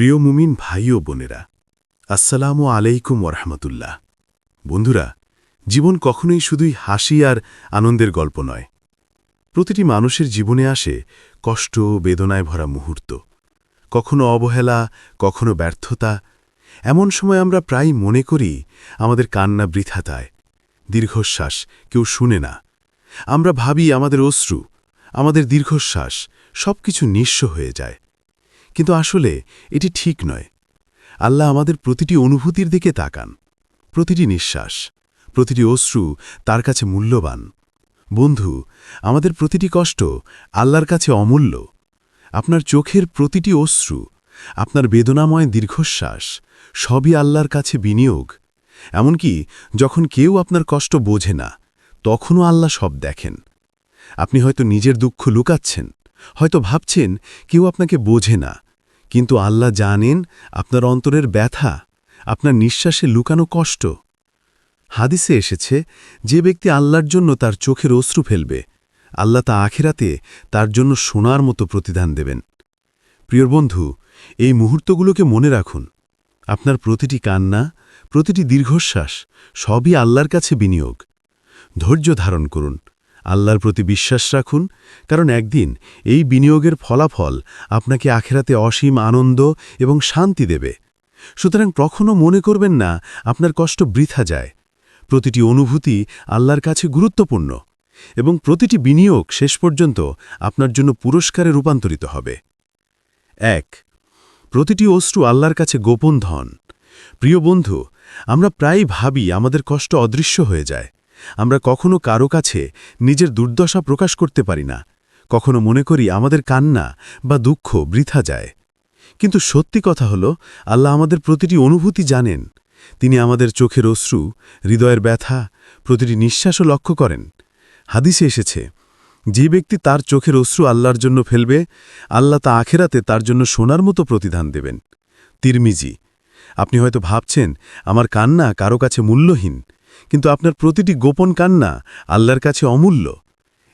প্রিয় মুমিন ভাই ও বোনেরা, আসসালামু আলাইকুম ওরহামতুল্লাহ বন্ধুরা, জীবন কখনোই শুধুই হাসি আর আনন্দের গল্প নয়। প্রতিটি মানুষের জীবনে আসে কষ্ট, বেদনায় ভরা মুহূর্ত। কখনো অবহেলা, কখনো ব্যর্থতা। এমন সময় আমরা প্রায় মনে করি, আমাদের কান্না বৃথাতায়। দীর্ঘশ্বাস কেউ শুনে না। আমরা ভাবি আমাদের অশ্রু, আমাদের দীর্ঘশ্বাস সব কিছু নিঃস্ব হয়ে যায়। কিন্তু আসলে এটি ঠিক নয়। আল্লাহ আমাদের প্রতিটি অনুভূতির দিকে তাকান, প্রতিটি নিঃশ্বাস, প্রতিটি অশ্রু তার কাছে মূল্যবান। বন্ধু, আমাদের প্রতিটি কষ্ট আল্লাহর কাছে অমূল্য। আপনার চোখের প্রতিটি অশ্রু, আপনার বেদনাময় দীর্ঘশ্বাস, সবই আল্লাহর কাছে বিনিয়োগ। এমনকি যখন কেউ আপনার কষ্ট বোঝে না, তখনও আল্লাহ সব দেখেন। আপনি হয়তো নিজের দুঃখ লুকাচ্ছেন, হয়তো ভাবছেন কেউ আপনাকে বোঝে না কিন্তু আল্লাহ জানেন আপনার অন্তরের ব্যথা, আপনার নিঃশ্বাসে লুকানো কষ্ট। হাদিসে এসেছে, যে ব্যক্তি আল্লাহর জন্য তার চোখের অশ্রু ফেলবে, আল্লাহ তা আখেরাতে তার জন্য সোনার মতো প্রতিদান দেবেন। প্রিয় বন্ধু, এই মুহূর্তগুলোকে মনে রাখুন। আপনার প্রতিটি কান্না, প্রতিটি দীর্ঘশ্বাস সবই আল্লাহর কাছে বিনিয়োগ। ধৈর্য ধারণ করুন। আল্লাহর প্রতি বিশ্বাস রাখুন, কারণ একদিন এই বিনিয়োগের ফলাফল আপনাকে আখেরাতে অসীম আনন্দ এবং শান্তি দেবে। সুতরাং কখনও মনে করবেন না, আপনার কষ্ট বৃথা যায়। প্রতিটি অনুভূতি আল্লাহর কাছে গুরুত্বপূর্ণ এবং প্রতিটি বিনিয়োগ শেষ পর্যন্ত আপনার জন্য পুরস্কারে রূপান্তরিত হবে। এক, প্রতিটি অশ্রু আল্লাহর কাছে গোপন ধন। প্রিয় বন্ধু, আমরা প্রায়ই ভাবি আমাদের কষ্ট অদৃশ্য হয়ে যায়। আমরা কখনো কারও কাছে নিজের দুর্দশা প্রকাশ করতে পারি না। কখনো মনে করি আমাদের কান্না বা দুঃখ বৃথা যায়। কিন্তু সত্যি কথা হল, আল্লাহ আমাদের প্রতিটি অনুভূতি জানেন। তিনি আমাদের চোখের অশ্রু, হৃদয়ের ব্যথা, প্রতিটি নিঃশ্বাসও লক্ষ্য করেন। হাদিসে এসেছে, যে ব্যক্তি তার চোখের অশ্রু আল্লাহর জন্য ফেলবে, আল্লাহ তা আখেরাতে তার জন্য সোনার মতো প্রতিধান দেবেন। তিরমিজি, আপনি হয়তো ভাবছেন, আমার কান্না কারও কাছে মূল্যহীন। কিন্তু আপনার প্রতিটি গোপন কান্না আল্লাহর কাছে অমূল্য।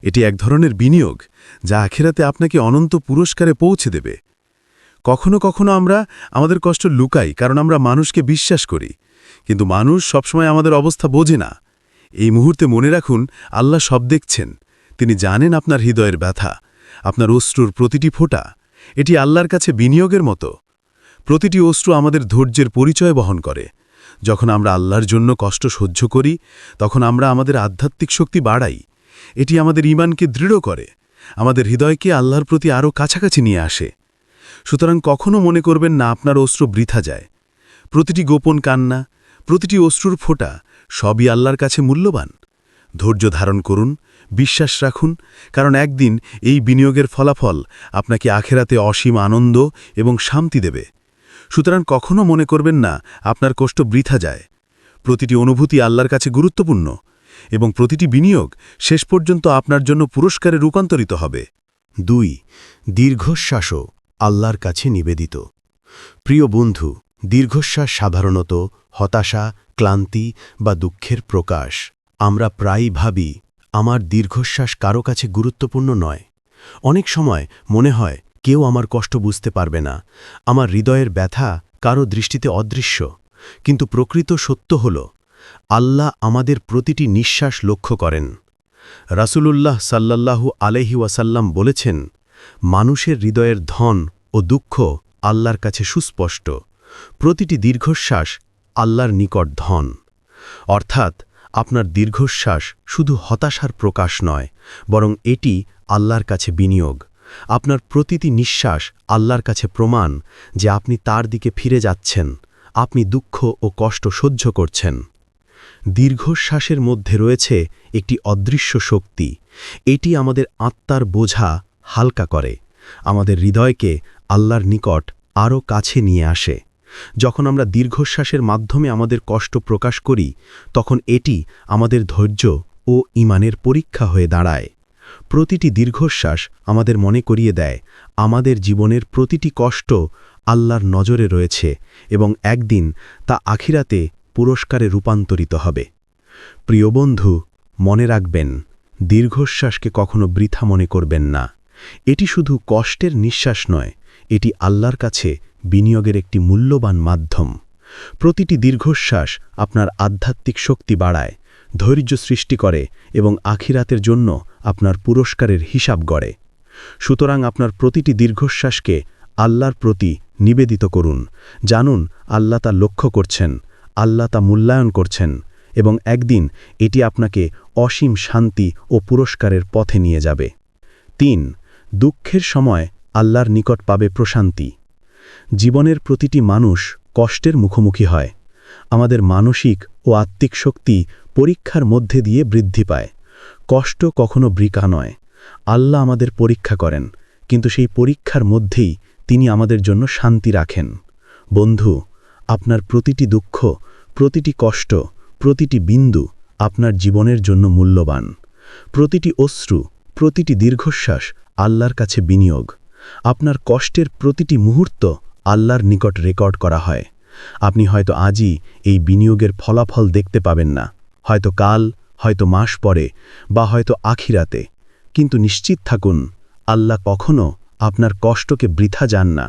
এটি এক ধরনের বিনিয়োগ, যা আখেরাতে আপনাকে অনন্ত পুরস্কারে পৌঁছে দেবে। কখনো কখনো আমরা আমাদের কষ্ট লুকাই, কারণ আমরা মানুষকে বিশ্বাস করি। কিন্তু মানুষ সবসময় আমাদের অবস্থা বোঝে না। এই মুহূর্তে মনে রাখুন, আল্লাহ সব দেখছেন। তিনি জানেন আপনার হৃদয়ের ব্যথা, আপনার অশ্রুর প্রতিটি ফোঁটা। এটি আল্লাহর কাছে বিনিয়োগের মতো। প্রতিটি অশ্রু আমাদের ধৈর্যের পরিচয় বহন করে। যখন আমরা আল্লাহর জন্য কষ্ট সহ্য করি, তখন আমরা আমাদের আধ্যাত্মিক শক্তি বাড়াই। এটি আমাদের ইমানকে দৃঢ় করে, আমাদের হৃদয়কে আল্লাহর প্রতি আরও কাছাকাছি নিয়ে আসে। সুতরাং কখনও মনে করবেন না আপনার অস্ত্র বৃথা যায়। প্রতিটি গোপন কান্না, প্রতিটি অশ্রুর ফোঁটা সবই আল্লাহর কাছে মূল্যবান। ধৈর্য ধারণ করুন, বিশ্বাস রাখুন, কারণ একদিন এই বিনিয়োগের ফলাফল আপনাকে আখেরাতে অসীম আনন্দ এবং শান্তি দেবে। সুতরাং কখনও মনে করবেন না, আপনার কষ্ট বৃথা যায়। প্রতিটি অনুভূতি আল্লাহর কাছে গুরুত্বপূর্ণ এবং প্রতিটি বিনিয়োগ শেষ পর্যন্ত আপনার জন্য পুরস্কারে রূপান্তরিত হবে। দুই, দীর্ঘশ্বাসও আল্লাহর কাছে নিবেদিত। প্রিয় বন্ধু, দীর্ঘশ্বাস সাধারণত হতাশা, ক্লান্তি বা দুঃখের প্রকাশ। আমরা প্রায়ই ভাবি, আমার দীর্ঘশ্বাস কারও কাছে গুরুত্বপূর্ণ নয়। অনেক সময় মনে হয় কেউ আমার কষ্ট বুঝতে পারবে না। আমার হৃদয়ের ব্যথা কারও দৃষ্টিতে অদৃশ্য। কিন্তু প্রকৃত সত্য হল, আল্লাহ আমাদের প্রতিটি নিঃশ্বাস লক্ষ্য করেন। রাসূলুল্লাহ সাল্লাল্লাহু আলহি ওয়াসাল্লাম বলেছেন, মানুষের হৃদয়ের ধন ও দুঃখ আল্লাহর কাছে সুস্পষ্ট। প্রতিটি দীর্ঘশ্বাস আল্লাহর নিকট ধন। অর্থাৎ আপনার দীর্ঘশ্বাস শুধু হতাশার প্রকাশ নয়, বরং এটি আল্লাহর কাছে বিনিয়োগ। আপনার প্রতিটি নিঃশ্বাস আল্লাহর কাছে প্রমাণ যে আপনি তার দিকে ফিরে যাচ্ছেন, আপনি দুঃখ ও কষ্ট সহ্য করছেন। দীর্ঘশ্বাসের মধ্যে রয়েছে একটি অদৃশ্য শক্তি। এটি আমাদের আত্মার বোঝা হালকা করে, আমাদের হৃদয়কে আল্লাহর নিকট আরও কাছে নিয়ে আসে। যখন আমরা দীর্ঘশ্বাসের মাধ্যমে আমাদের কষ্ট প্রকাশ করি, তখন এটি আমাদের ধৈর্য ও ইমানের পরীক্ষা হয়ে দাঁড়ায়। প্রতিটি দীর্ঘশ্বাস আমাদের মনে করিয়ে দেয়, আমাদের জীবনের প্রতিটি কষ্ট আল্লাহর নজরে রয়েছে এবং একদিন তা আখিরাতে পুরস্কারে রূপান্তরিত হবে। প্রিয় বন্ধু, মনে রাখবেন, দীর্ঘশ্বাসকে কখনো বৃথা মনে করবেন না। এটি শুধু কষ্টের নিঃশ্বাস নয়, এটি আল্লাহর কাছে বিনিয়োগের একটি মূল্যবান মাধ্যম। প্রতিটি দীর্ঘশ্বাস আপনার আধ্যাত্মিক শক্তি বাড়ায় ধৈর্য সৃষ্টি করে এবং আখিরাতের জন্য আপনার পুরস্কারের হিসাব গড়ে। সুতরাং আপনার প্রতিটি দীর্ঘশ্বাসকে আল্লাহর প্রতি নিবেদিত করুন। জানুন, আল্লাহ তা লক্ষ্য করছেন, আল্লাহ তা মূল্যায়ন করছেন এবং একদিন এটি আপনাকে অসীম শান্তি ও পুরস্কারের পথে নিয়ে যাবে। তিন, দুঃখের সময় আল্লাহর নিকট পাবে প্রশান্তি। জীবনের প্রতিটি মানুষ কষ্টের মুখোমুখি হয়। আমাদের মানসিক ও আত্মিক শক্তি পরীক্ষার মধ্যে দিয়ে বৃদ্ধি পায়। কষ্ট কখনো বৃকা নয়। আল্লাহ আমাদের পরীক্ষা করেন, কিন্তু সেই পরীক্ষার মধ্যেই তিনি আমাদের জন্য শান্তি রাখেন। বন্ধু, আপনার প্রতিটি দুঃখ, প্রতিটি কষ্ট, প্রতিটি বিন্দু আপনার জীবনের জন্য মূল্যবান। প্রতিটি অশ্রু, প্রতিটি দীর্ঘশ্বাস আল্লাহর কাছে বিনিয়োগ। আপনার কষ্টের প্রতিটি মুহূর্ত আল্লাহর নিকট রেকর্ড করা হয়। আপনি হয়তো আজই এই বিনিয়োগের ফলাফল দেখতে পাবেন না। হয়তো কাল, হয়তো মাস পরে, বা হয়তো আখিরাতে। কিন্তু নিশ্চিত থাকুন, আল্লাহ কখনো আপনার কষ্টকে বৃথা যান না।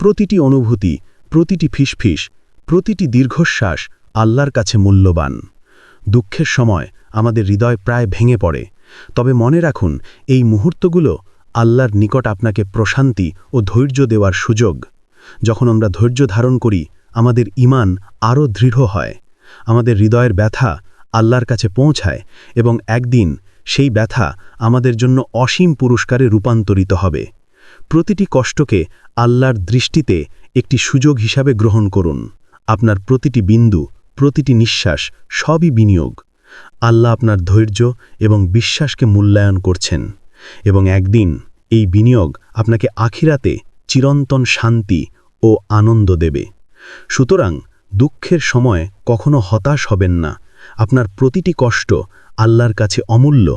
প্রতিটি অনুভূতি, প্রতিটি ফিসফিস, প্রতিটি দীর্ঘশ্বাস আল্লাহর কাছে মূল্যবান। দুঃখের সময় আমাদের হৃদয় প্রায় ভেঙে পড়ে। তবে মনে রাখুন, এই মুহূর্তগুলো আল্লাহর নিকট আপনাকে প্রশান্তি ও ধৈর্য দেওয়ার সুযোগ। যখন আমরা ধৈর্য ধারণ করি, আমাদের ইমান আরও দৃঢ় হয়। আমাদের হৃদয়ের ব্যথা আল্লাহর কাছে পৌঁছায় এবং একদিন সেই ব্যথা আমাদের জন্য অসীম পুরস্কারে রূপান্তরিত হবে। প্রতিটি কষ্টকে আল্লাহর দৃষ্টিতে একটি সুযোগ হিসাবে গ্রহণ করুন। আপনার প্রতিটি বিন্দু, প্রতিটি নিঃশ্বাস সবই বিনিয়োগ। আল্লাহ আপনার ধৈর্য এবং বিশ্বাসকে মূল্যায়ন করছেন এবং একদিন এই বিনিয়োগ আপনাকে আখিরাতে চিরন্তন শান্তি ও আনন্দ দেবে। সুতরাং দুঃখের সময় কখনো হতাশ হবেন না। আপনার প্রতিটি কষ্ট আল্লাহর কাছে অমূল্য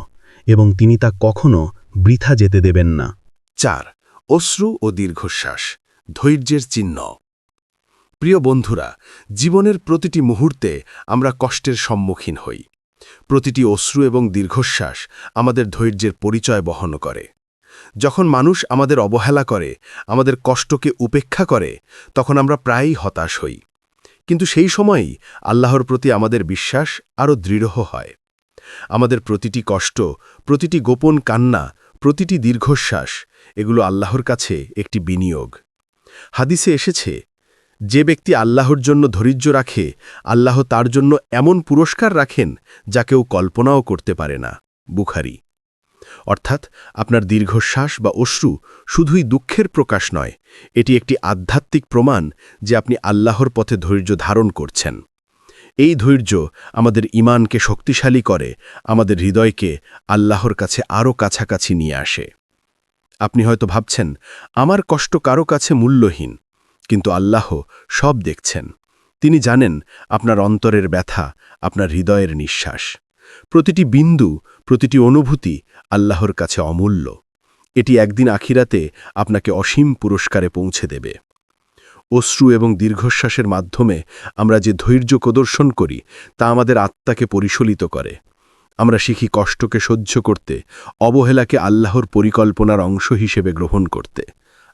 এবং তিনি তা কখনো বৃথা যেতে দেবেন না। চার, অশ্রু ও দীর্ঘশ্বাস, ধৈর্যের চিহ্ন। প্রিয় বন্ধুরা, জীবনের প্রতিটি মুহূর্তে আমরা কষ্টের সম্মুখীন হই। প্রতিটি অশ্রু এবং দীর্ঘশ্বাস আমাদের ধৈর্যের পরিচয় বহন করে। যখন মানুষ আমাদের অবহেলা করে, আমাদের কষ্টকে উপেক্ষা করে, তখন আমরা প্রায়ই হতাশ হই। কিন্তু সেই সময়েই আল্লাহর প্রতি আমাদের বিশ্বাস আরও দৃঢ় হয়। আমাদের প্রতিটি কষ্ট, প্রতিটি গোপন কান্না, প্রতিটি দীর্ঘশ্বাস, এগুলো আল্লাহর কাছে একটি বিনিয়োগ। হাদিসে এসেছে, যে ব্যক্তি আল্লাহর জন্য ধৈর্য রাখে, আল্লাহ তার জন্য এমন পুরস্কার রাখেন যা কেউ কল্পনাও করতে পারে না। বুখারি। অর্থাৎ আপনার দীর্ঘশ্বাস বা অশ্রু শুধুই দুঃখের প্রকাশ নয়, এটি একটি আধ্যাত্মিক প্রমাণ যে আপনি আল্লাহর পথে ধৈর্য ধারণ করছেন। এই ধৈর্য আমাদের ইমানকে শক্তিশালী করে, আমাদের হৃদয়কে আল্লাহর কাছে আরও কাছাকাছি নিয়ে আসে। আপনি হয়তো ভাবছেন, আমার কষ্ট কারও কাছে মূল্যহীন। কিন্তু আল্লাহ সব দেখছেন। তিনি জানেন আপনার অন্তরের ব্যথা, আপনার হৃদয়ের নিঃশ্বাস। প্রতিটি বিন্দু, প্রতিটি অনুভূতি আল্লাহর কাছে অমূল্য। এটি একদিন আখিরাতে আপনাকে অসীম পুরস্কারে পৌঁছে দেবে। অশ্রু এবং দীর্ঘশ্বাসের মাধ্যমে আমরা যে ধৈর্য প্রদর্শন করি, তা আমাদের আত্মাকে পরিশলিত করে। আমরা শিখি কষ্টকে সহ্য করতে, অবহেলাকে আল্লাহর পরিকল্পনার অংশ হিসেবে গ্রহণ করতে।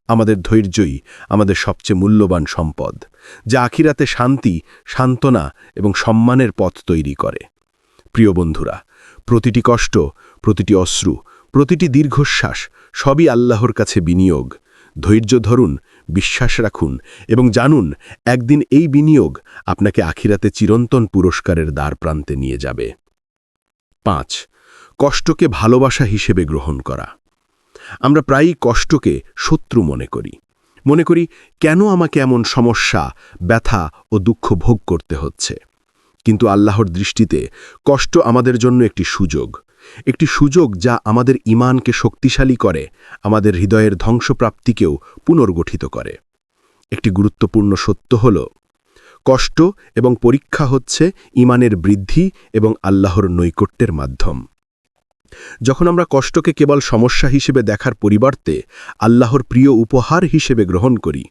আমাদের ধৈর্যই আমাদের সবচেয়ে মূল্যবান সম্পদ, যা আখিরাতে শান্তি, সান্ত্বনা এবং সম্মানের পথ তৈরি করে। প্রিয় বন্ধুরা, প্রতিটি কষ্ট, প্রতিটি অশ্রু, প্রতিটি দীর্ঘশ্বাস সবই আল্লাহর কাছে বিনিয়োগ। ধৈর্য ধরুন, বিশ্বাস রাখুন এবং জানুন, একদিন এই বিনিয়োগ আপনাকে আখিরাতে চিরন্তন পুরস্কারের দ্বার প্রান্তে নিয়ে যাবে। পাঁচ, কষ্টকে ভালোবাসা হিসেবে গ্রহণ করা। আমরা প্রায়ই কষ্টকে শত্রু মনে করি। মনে করি, কেন আমাকে এমন সমস্যা, ব্যথা ও দুঃখ ভোগ করতে হচ্ছে? কিন্তু আল্লাহর দৃষ্টিতে কষ্ট আমাদের জন্য একটি সুযোগ। একটি সুযোগ যা আমাদের ইমানকে শক্তিশালী করে, আমাদের হৃদয়ের ধ্বংসপ্রাপ্তিকেও পুনর্গঠিত করে। একটি গুরুত্বপূর্ণ সত্য হল, কষ্ট এবং পরীক্ষা হচ্ছে ইমানের বৃদ্ধি এবং আল্লাহর নৈকট্যের মাধ্যম। যখন আমরা কষ্টকে কেবল সমস্যা হিসেবে দেখার পরিবর্তে আল্লাহর প্রিয় উপহার হিসেবে গ্রহণ করি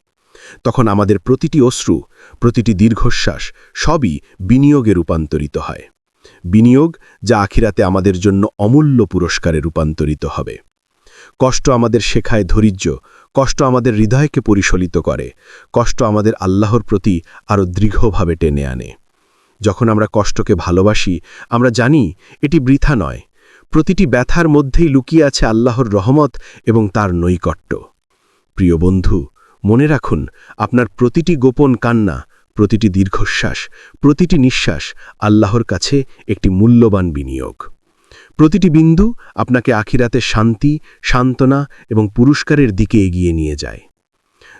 তখন আমাদের প্রতিটি অশ্রু, প্রতিটি দীর্ঘশ্বাস সবই বিনিয়োগে রূপান্তরিত হয়। বিনিয়োগ যা আখিরাতে আমাদের জন্য অমূল্য পুরস্কারে রূপান্তরিত হবে। কষ্ট আমাদের শেখায় ধৈর্য, কষ্ট আমাদের হৃদয়কে পরিশলিত করে, কষ্ট আমাদের আল্লাহর প্রতি আরও দৃঢ়ভাবে টেনে আনে। যখন আমরা কষ্টকে ভালোবাসি, আমরা জানি এটি বৃথা নয়। প্রতিটি ব্যথার মধ্যেই লুকিয়ে আছে আল্লাহর রহমত এবং তার নৈকট্য। প্রিয় বন্ধু মনে রাখুন, আপনার প্রতিটি গোপন কান্না, প্রতিটি দীর্ঘশ্বাস, প্রতিটি নিঃশ্বাস আল্লাহর কাছে একটি মূল্যবান বিনিয়োগ। প্রতিটি বিন্দু আপনাকে আখিরাতে শান্তি, সান্ত্বনা এবং পুরস্কারের দিকে এগিয়ে নিয়ে যায়।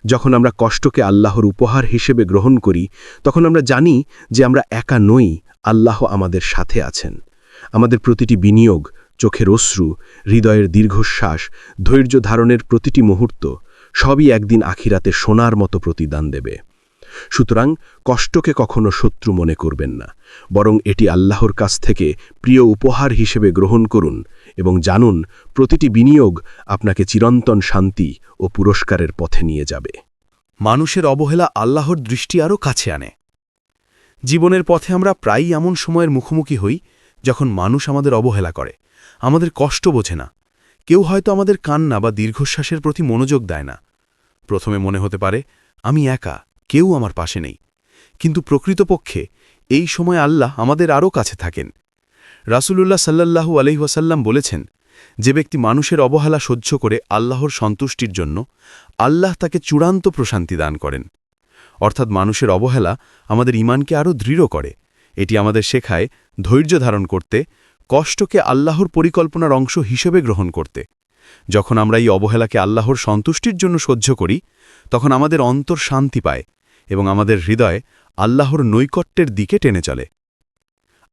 যখন আমরা কষ্টকে আল্লাহর উপহার হিসেবে গ্রহণ করি, তখন আমরা জানি যে আমরা একা নই, আল্লাহ আমাদের সাথে আছেন। আমাদের প্রতিটি বিনিয়োগ, চোখের অশ্রু, হৃদয়ের দীর্ঘশ্বাস, ধৈর্য ধারণের প্রতিটি মুহূর্ত সবই একদিন আখিরাতে সোনার মতো প্রতিদান দেবে। সুতরাং কষ্টকে কখনো শত্রু মনে করবেন না, বরং এটি আল্লাহর কাছ থেকে প্রিয় উপহার হিসেবে গ্রহণ করুন এবং জানুন প্রতিটি বিনিয়োগ আপনাকে চিরন্তন শান্তি ও পুরস্কারের পথে নিয়ে যাবে। মানুষের অবহেলা আল্লাহর দৃষ্টি আরও কাছে আনে। জীবনের পথে আমরা প্রায়ই এমন সময়ের মুখোমুখি হই যখন মানুষ আমাদের অবহেলা করে, আমাদের কষ্ট বোঝে না কেউ হয়তো আমাদের কান্না বা দীর্ঘশ্বাসের প্রতি মনোযোগ দেয় না। প্রথমে মনে হতে পারে, আমি একা, কেউ আমার পাশে নেই। কিন্তু প্রকৃতপক্ষে, এই সময় আল্লাহ আমাদের আরও কাছে থাকেন। রাসূলুল্লাহ সাল্লাল্লাহু আলহিহাসাল্লাম বলেছেন, যে ব্যক্তি মানুষের অবহেলা সহ্য করে আল্লাহর সন্তুষ্টির জন্য, আল্লাহ তাকে চূড়ান্ত প্রশান্তি দান করেন। অর্থাৎ মানুষের অবহেলা আমাদের ইমানকে আরও দৃঢ় করে। এটি আমাদের শেখায় ধৈর্য ধারণ করতে কষ্টকে আল্লাহর পরিকল্পনার অংশ হিসেবে গ্রহণ করতে। যখন আমরা এই অবহেলাকে আল্লাহর সন্তুষ্টির জন্য সহ্য করি, তখন আমাদের অন্তর শান্তি পায় এবং আমাদের হৃদয় আল্লাহর নৈকট্যের দিকে টেনে চলে।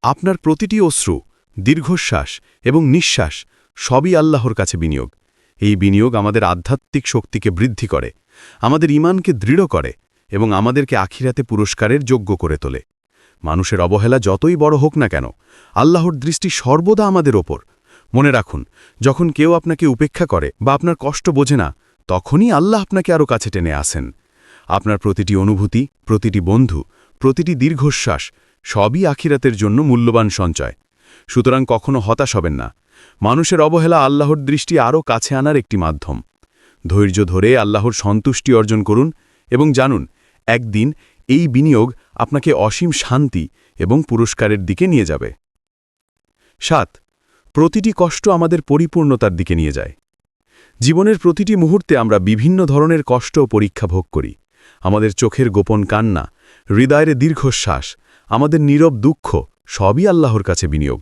আপনার প্রতিটি অশ্রু, দীর্ঘশ্বাস এবং নিঃশ্বাস সবই আল্লাহর কাছে বিনিয়োগ। এই বিনিয়োগ আমাদের আধ্যাত্মিক শক্তিকে বৃদ্ধি করে, আমাদের ইমানকে দৃঢ় করে এবং আমাদেরকে আখিরাতে পুরস্কারের যোগ্য করে তোলে। মানুষের অবহেলা যতই বড় হোক না কেন, আল্লাহর দৃষ্টি সর্বদা আমাদের ওপর। মনে রাখুন, যখন কেউ আপনাকে উপেক্ষা করে বা আপনার কষ্ট বোঝে না, তখনই আল্লাহ আপনাকে আরও কাছে টেনে আসেন। আপনার প্রতিটি অনুভূতি, প্রতিটি বন্ধু, প্রতিটি দীর্ঘশ্বাস, সবই আখিরাতের জন্য মূল্যবান সঞ্চয়। সুতরাং কখনো হতাশ হবেন না। মানুষের অবহেলা আল্লাহর দৃষ্টি আরও কাছে আনার একটি মাধ্যম। ধৈর্য ধরে আল্লাহর সন্তুষ্টি অর্জন করুন এবং জানুন, একদিন এই বিনিয়োগ আপনাকে অসীম শান্তি এবং পুরস্কারের দিকে নিয়ে যাবে। সাত, প্রতিটি কষ্ট আমাদের পরিপূর্ণতার দিকে নিয়ে যায়। জীবনের প্রতিটি মুহূর্তে আমরা বিভিন্ন ধরনের কষ্ট ও পরীক্ষা ভোগ করি। আমাদের চোখের গোপন কান্না, হৃদয়ের দীর্ঘশ্বাস, আমাদের নীরব দুঃখ, সবই আল্লাহর কাছে বিনিয়োগ।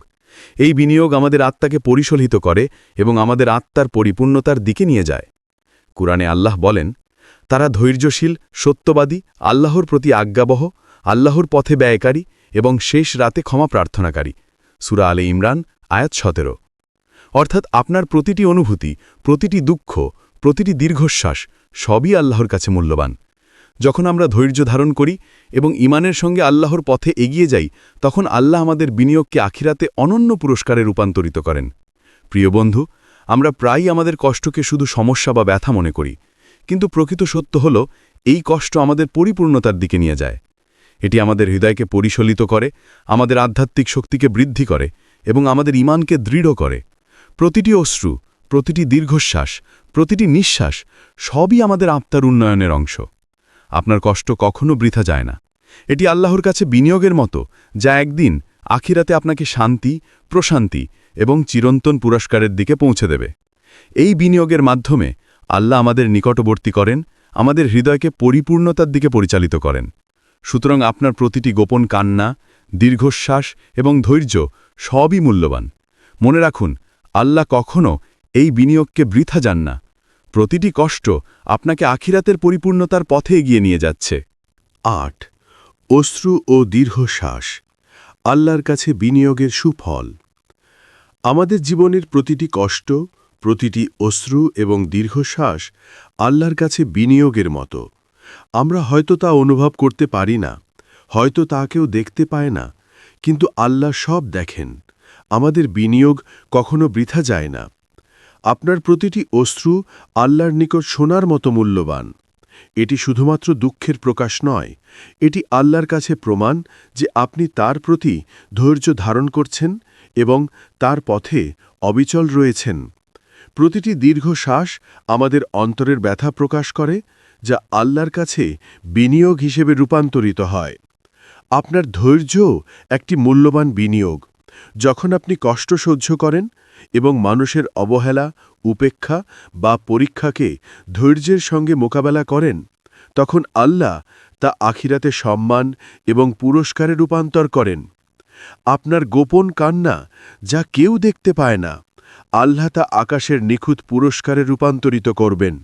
এই বিনিয়োগ আমাদের আত্মাকে পরিশোলিত করে এবং আমাদের আত্মার পরিপূর্ণতার দিকে নিয়ে যায়। কুরআনে আল্লাহ বলেন তারা ধৈর্যশীল, সত্যবাদী, আল্লাহর প্রতি আজ্ঞাবহ, আল্লাহর পথে ব্যয়কারী এবং শেষ রাতে ক্ষমা প্রার্থনাকারী। সুরা আলে ইমরান, আয়াত সতেরো। অর্থাৎ আপনার প্রতিটি অনুভূতি, প্রতিটি দুঃখ, প্রতিটি দীর্ঘশ্বাস সবই আল্লাহর কাছে মূল্যবান। যখন আমরা ধৈর্য ধারণ করি এবং ইমানের সঙ্গে আল্লাহর পথে এগিয়ে যাই, তখন আল্লাহ আমাদের বিনিয়োগকে আখিরাতে অনন্য পুরস্কারে রূপান্তরিত করেন। প্রিয় বন্ধু, আমরা প্রায়ই আমাদের কষ্টকে শুধু সমস্যা বা ব্যথা মনে করি। কিন্তু প্রকৃত সত্য হল, এই কষ্ট আমাদের পরিপূর্ণতার দিকে নিয়ে যায়। এটি আমাদের হৃদয়কে পরিশলিত করে, আমাদের আধ্যাত্মিক শক্তিকে বৃদ্ধি করে এবং আমাদের ইমানকে দৃঢ় করে। প্রতিটি অশ্রু, প্রতিটি দীর্ঘশ্বাস, প্রতিটি নিঃশ্বাস সবই আমাদের আত্মার উন্নয়নের অংশ। আপনার কষ্ট কখনো বৃথা যায় না। এটি আল্লাহর কাছে বিনিয়োগের মতো, যা একদিন আখিরাতে আপনাকে শান্তি, প্রশান্তি এবং চিরন্তন পুরস্কারের দিকে পৌঁছে দেবে। এই বিনিয়োগের মাধ্যমে আল্লাহ আমাদের নিকটবর্তী করেন, আমাদের হৃদয়কে পরিপূর্ণতার দিকে পরিচালিত করেন। সুতরাং আপনার প্রতিটি গোপন কান্না, দীর্ঘশ্বাস এবং ধৈর্য সবই মূল্যবান। মনে রাখুন, আল্লাহ কখনও এই বিনিয়োগকে বৃথা যান না। প্রতিটি কষ্ট আপনাকে আখিরাতের পরিপূর্ণতার পথে এগিয়ে নিয়ে যাচ্ছে। আট, অশ্রু ও দীর্ঘশ্বাস আল্লাহর কাছে বিনিয়োগের সুফল। আমাদের জীবনের প্রতিটি কষ্ট প্রতিটি অশ্রু এবং দীর্ঘশ্বাস আল্লাহর কাছে বিনিয়োগের মতো। আমরা হয়তো তা অনুভব করতে পারি না, হয়তো তা কেউ দেখতে পায় না, কিন্তু আল্লাহ সব দেখেন। আমাদের বিনিয়োগ কখনো বৃথা যায় না। আপনার প্রতিটি অশ্রু আল্লাহর নিকট সোনার মতো মূল্যবান। এটি শুধুমাত্র দুঃখের প্রকাশ নয়, এটি আল্লাহর কাছে প্রমাণ যে আপনি তার প্রতি ধৈর্য ধারণ করছেন এবং তার পথে অবিচল রয়েছেন। প্রতিটি দীর্ঘ শ্বাস আমাদের অন্তরের ব্যথা প্রকাশ করে, যা আল্লাহর কাছে বিনিয়োগ হিসেবে রূপান্তরিত হয়। আপনার ধৈর্য একটি মূল্যবান বিনিয়োগ। যখন আপনি কষ্ট সহ্য করেন এবং মানুষের অবহেলা, উপেক্ষা বা পরীক্ষাকে ধৈর্যের সঙ্গে মোকাবেলা করেন, তখন আল্লাহ তা আখিরাতে সম্মান এবং পুরস্কারে রূপান্তর করেন। আপনার গোপন কান্না যা কেউ দেখতে পায় না। আল্লাহ তা আকাশের নিখুঁত পুরস্কারে রূপান্তরিত করবেন।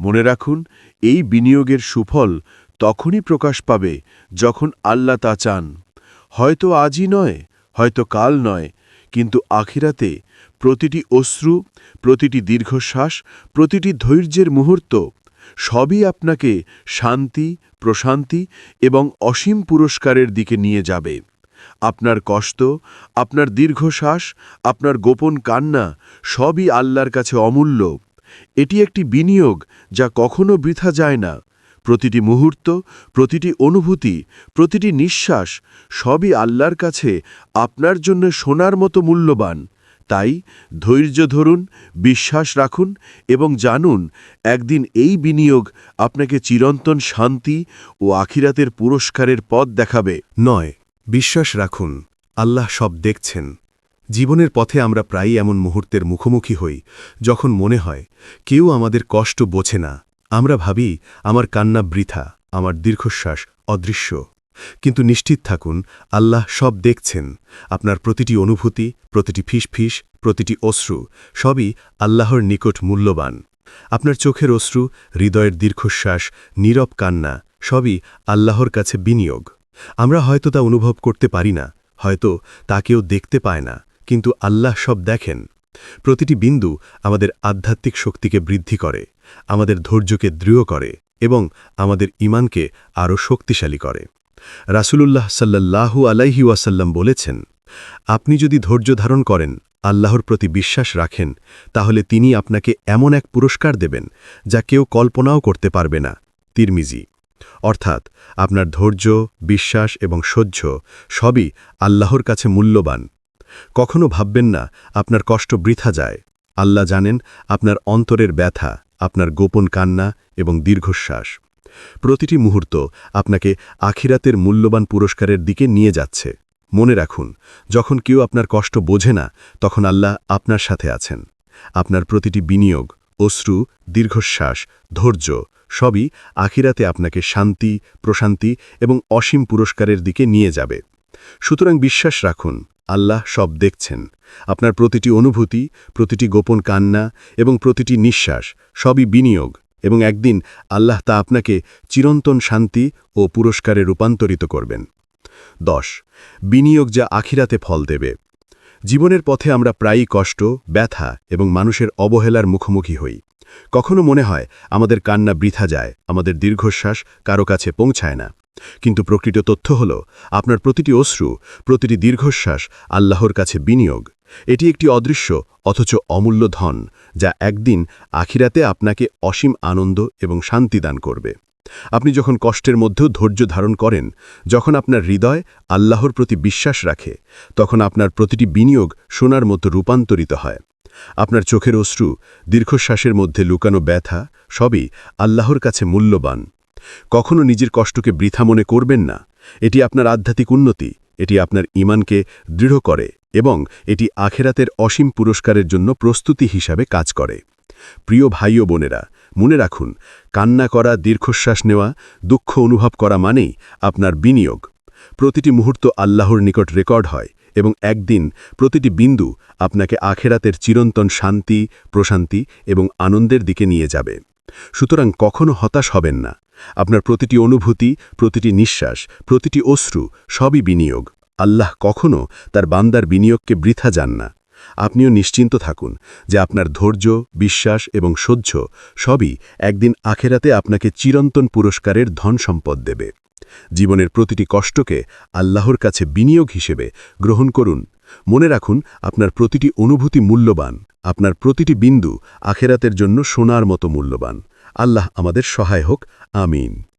মনে রাখুন, এই বিনিয়োগের সুফল তখনই প্রকাশ পাবে যখন আল্লাহ তা চান। হয়তো আজই নয়, হয়তো কাল নয়, কিন্তু আখিরাতে প্রতিটি অশ্রু, প্রতিটি দীর্ঘশ্বাস, প্রতিটি ধৈর্যের মুহূর্ত সবই আপনাকে শান্তি, প্রশান্তি এবং অসীম পুরস্কারের দিকে নিয়ে যাবে। আপনার কষ্ট, আপনার দীর্ঘশ্বাস, আপনার গোপন কান্না সবই আল্লাহর কাছে অমূল্য। এটি একটি বিনিয়োগ যা কখনো বৃথা যায় না। প্রতিটি মুহূর্ত, প্রতিটি অনুভূতি, প্রতিটি নিঃশ্বাস সবই আল্লাহর কাছে আপনার জন্য সোনার মতো মূল্যবান। তাই ধৈর্য ধরুন, বিশ্বাস রাখুন এবং জানুন, একদিন এই বিনিয়োগ আপনাকে চিরন্তন শান্তি ও আখিরাতের পুরস্কারের পথ দেখাবে। নয় বিশ্বাস রাখুন, আল্লাহ সব দেখছেন। জীবনের পথে আমরা প্রায়ই এমন মুহূর্তের মুখোমুখি হই, যখন মনে হয়, কেউ আমাদের কষ্ট বোঝে না। আমরা ভাবি, আমার কান্না বৃথা, আমার দীর্ঘশ্বাস অদৃশ্য। কিন্তু নিশ্চিত থাকুন, আল্লাহ সব দেখছেন। আপনার প্রতিটি অনুভূতি, প্রতিটি ফিসফিস, প্রতিটি অশ্রু, সবই আল্লাহর নিকট মূল্যবান। আপনার চোখের অশ্রু, হৃদয়ের দীর্ঘশ্বাস, নীরব কান্না, সবই আল্লাহর কাছে বিনিয়োগ। আমরা হয়তো তা অনুভব করতে পারি না, হয়তো তা কেউ দেখতে পায় না, কিন্তু আল্লাহ সব দেখেন। প্রতিটি বিন্দু আমাদের আধ্যাত্মিক শক্তিকে বৃদ্ধি করে, আমাদের ধৈর্যকে দৃঢ় করে এবং আমাদের ইমানকে আরও শক্তিশালী করে। রাসূলুল্লাহ সাল্লাল্লাহু আলাইহি ওয়াসাল্লাম বলেছেন, আপনি যদি ধৈর্য ধারণ করেন, আল্লাহর প্রতি বিশ্বাস রাখেন, তাহলে তিনি আপনাকে এমন এক পুরস্কার দেবেন যা কেউ কল্পনাও করতে পারবে না। তিরমিজি। অর্থাৎ আপনার ধৈর্য, বিশ্বাস এবং সহ্য সবই আল্লাহর কাছে মূল্যবান। কখনো ভাববেন না, আপনার কষ্ট বৃথা যায়। আল্লাহ জানেন আপনার অন্তরের ব্যথা, আপনার গোপন কান্না এবং দীর্ঘশ্বাস। প্রতিটি মুহূর্ত আপনাকে আখিরাতের মূল্যবান পুরস্কারের দিকে নিয়ে যাচ্ছে। মনে রাখুন, যখন কেউ আপনার কষ্ট বোঝে না, তখন আল্লাহ আপনার সাথে আছেন। আপনার প্রতিটি বিনিয়োগ, অশ্রু, দীর্ঘশ্বাস, ধৈর্য সবই আখিরাতে আপনাকে শান্তি, প্রশান্তি এবং অসীম পুরস্কারের দিকে নিয়ে যাবে। সুতরাং বিশ্বাস রাখুন, আল্লাহ সব দেখছেন। আপনার প্রতিটি অনুভূতি, প্রতিটি গোপন কান্না এবং প্রতিটি নিঃশ্বাস সবই বিনিয়োগ এবং একদিন আল্লাহ তা আপনাকে চিরন্তন শান্তি ও পুরস্কারে রূপান্তরিত করবেন। দশ, বিনিয়োগ যা আখিরাতে ফল দেবে। জীবনের পথে আমরা প্রায়ই কষ্ট, ব্যথা এবং মানুষের অবহেলার মুখোমুখি হই। কখনো মনে হয় আমাদের কান্না বৃথা যায়, আমাদের দীর্ঘশ্বাস কারও কাছে পৌঁছায় না। কিন্তু প্রকৃত তথ্য হল, আপনার প্রতিটি অশ্রু, প্রতিটি দীর্ঘশ্বাস আল্লাহর কাছে বিনিয়োগ। এটি একটি অদৃশ্য অথচ অমূল্য ধন, যা একদিন আখিরাতে আপনাকে অসীম আনন্দ এবং শান্তি দান করবে। আপনি যখন কষ্টের মধ্যেও ধৈর্য ধারণ করেন, যখন আপনার হৃদয় আল্লাহর প্রতি বিশ্বাস রাখে, তখন আপনার প্রতিটি বিনিয়োগ সোনার মতো রূপান্তরিত হয়। আপনার চোখের অশ্রু, দীর্ঘশ্বাসের মধ্যে লুকানো ব্যথা, সবই আল্লাহর কাছে মূল্যবান। কখনো নিজের কষ্টকে বৃথা মনে করবেন না। এটি আপনার আধ্যাত্মিক উন্নতি, এটি আপনার ইমানকে দৃঢ় করে এবং এটি আখেরাতের অসীম পুরস্কারের জন্য প্রস্তুতি হিসাবে কাজ করে। প্রিয় ভাই ও বোনেরা, মনে রাখুন, কান্না করা, দীর্ঘশ্বাস নেওয়া, দুঃখ অনুভব করা মানেই আপনার বিনিয়োগ। প্রতিটি মুহূর্ত আল্লাহর নিকট রেকর্ড হয় এবং একদিন প্রতিটি বিন্দু আপনাকে আখেরাতের চিরন্তন শান্তি, প্রশান্তি এবং আনন্দের দিকে নিয়ে যাবে। সুতরাং কখনো হতাশ হবেন না। আপনার প্রতিটি অনুভূতি, প্রতিটি নিঃশ্বাস, প্রতিটি অশ্রু সবই বিনিয়োগ। আল্লাহ কখনো তার বান্দার বিনিয়োগকে বৃথা যান না। আপনিও নিশ্চিন্ত থাকুন যে আপনার ধৈর্য, বিশ্বাস এবং সহ্য সবই একদিন আখেরাতে আপনাকে চিরন্তন পুরস্কারের ধন সম্পদ দেবে। জীবনের প্রতিটি কষ্টকে আল্লাহর কাছে বিনিয়োগ হিসেবে গ্রহণ করুন। মনে রাখুন, আপনার প্রতিটি অনুভূতি মূল্যবান। আপনার প্রতিটি বিন্দু আখেরাতের জন্য সোনার মতো মূল্যবান। আল্লাহ আমাদের সহায় হোক। আমিন।